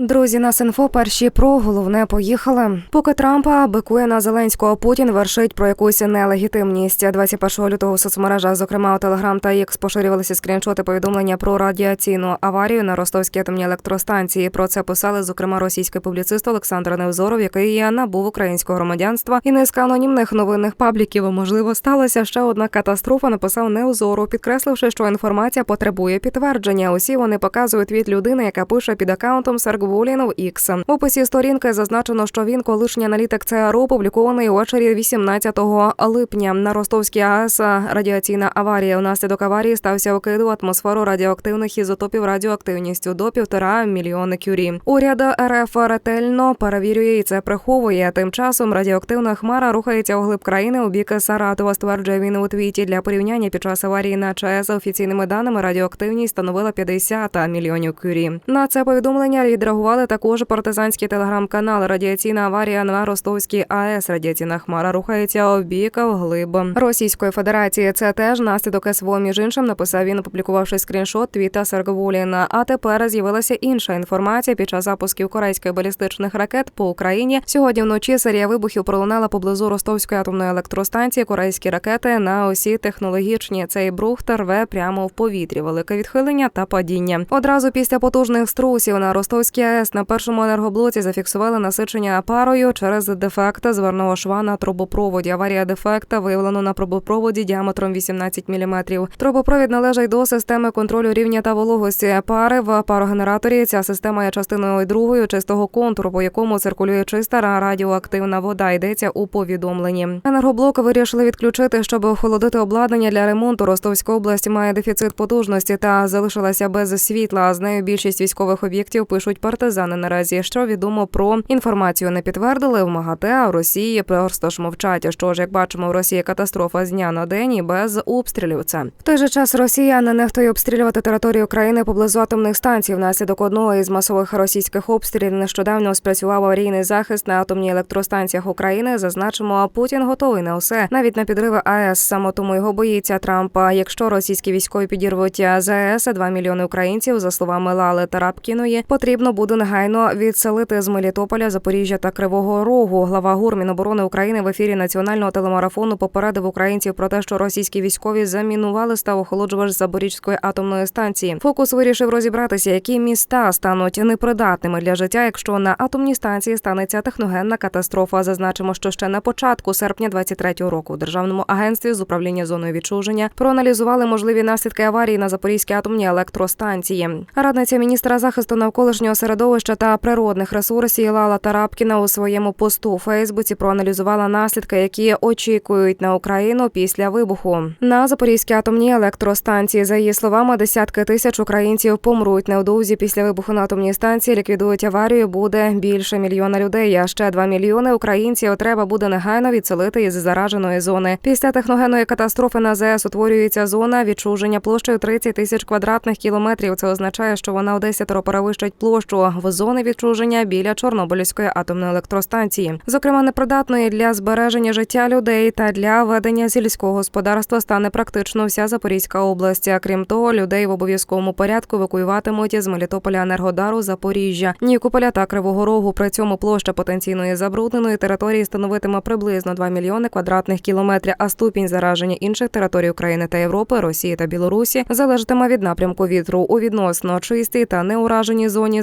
Друзі, нас інфо перші про головне поїхали. Поки Трампа бикує на Зеленського, Путін вершить про якусь нелегітимність. 21 лютого в соцмережах, зокрема у Телеграм та X, поширювалися скріншоти повідомлення про радіаційну аварію на ростовській атомній електростанції. Про це писали, зокрема, російський публіцист Олександр Невзоров, який набув українського громадянства, і низка анонімних новинних пабліків. Можливо, сталася ще одна катастрофа. Написав Неузоров, підкресливши, що інформація потребує підтвердження. Усі вони показують від людини, яка пише під акаунтом Серг Волін в X. В описі сторінки зазначено, що він колишній аналітик ЦРУ, опублікований увечері 18 липня. На Ростовській АЕС радіаційна аварія. Внаслідок аварії стався окид у атмосферу радіоактивних ізотопів радіоактивністю до півтора мільйони кюрі. Уряд РФ ретельно перевірює і це приховує. Тим часом радіоактивна хмара рухається у глиб країни у бік Саратова. Стверджує він у твіті для порівняння під час аварії на ЧАЕС офіційними даними радіоактивність становила 50 мільйонів кюрі. На це повідомлення відреагували також партизанський телеграм-канал. Радіаційна аварія на Ростовській АЕС. Радіаційна хмара рухається обік вглиб Російської Федерації. Це теж наслідок СВО. Між іншим написав він, опублікувавши скріншот твіта Сергвуліна. А тепер з'явилася інша інформація під час запусків корейських балістичних ракет по Україні. Сьогодні вночі серія вибухів пролунала поблизу Ростовської атомної електростанції. Корейські ракети на осі технологічні. Цей брухт рве прямо в повітрі. Велике відхилення та падіння. Одразу після потужних струсів на Ростовській АЕС на першому енергоблоці зафіксували насичення парою через дефект зверного шва на трубопроводі. Аварія дефекта виявлено на трубопроводі діаметром 18 мм. Трубопровід належить до системи контролю рівня та вологості пари в парогенераторі. Ця система є частиною другою чистого контуру, по якому циркулює чиста радіоактивна вода. Йдеться у повідомленні. Енергоблок вирішили відключити, щоб охолодити обладнання для ремонту. Ростовська область має дефіцит потужності та залишилася без світла. З нею більшість військових об'єктів пишуть партизани. Наразі що відомо про інформацію не підтвердили в МАГАТЕ, а в Росії просто ж мовчать. Що ж, як бачимо, в Росії катастрофа з дня на день і без обстрілів. Це в той же час Росія не нехтує обстрілювати територію країни поблизу атомних станцій. Внаслідок одного із масових російських обстрілів нещодавно спрацював аварійний захист на атомній електростанціях України. Зазначимо, Путін готовий на усе, навіть на підриви АЕС. Саме тому його боїться Трампа. Якщо російські військові підірвуть ЗАЕС, 2 мільйони українців, за словами Лали Тарапкіної, потрібно буде негайно відселити з Мелітополя, Запоріжжя та Кривого Рогу. Глава ГУР Міноборони України в ефірі національного телемарафону попередив українців про те, що російські військові замінували став охолоджувач Запорізької атомної станції. Фокус вирішив розібратися, які міста стануть непридатними для життя, якщо на атомній станції станеться техногенна катастрофа. Зазначимо, що ще на початку серпня 23-го року у державному агентстві з управління зоною відчуження проаналізували можливі наслідки аварії на Запорізькій атомній електростанції. Радниця міністра захисту навколишнього середовища та природних ресурсів Лала Тарапкіна у своєму посту у Фейсбуці проаналізувала наслідки, які очікують на Україну після вибуху. На Запорізькій атомній електростанції, за її словами, десятки тисяч українців помруть невдовзі після вибуху на атомній станції. Ліквідують аварію. Буде більше мільйона людей. А ще два мільйони українців треба буде негайно відселити із зараженої зони. Після техногенної катастрофи на ЗС утворюється зона відчуження площею 30 тисяч квадратних кілометрів. Це означає, що вона у десятеро перевищить площу в зони відчуження біля Чорнобильської атомної електростанції, зокрема непридатної для збереження життя людей та для ведення сільського господарства стане практично вся Запорізька область. А крім того, людей в обов'язковому порядку евакуюватимуть з Мелітополя Енергодару Запоріжжя, Нікополя та Кривого Рогу. При цьому площа потенційної забрудненої території становитиме приблизно 2 мільйони квадратних кілометрів. А ступінь зараження інших територій України та Європи, Росії та Білорусі залежатиме від напрямку вітру у відносно чистій та неураженій зоні.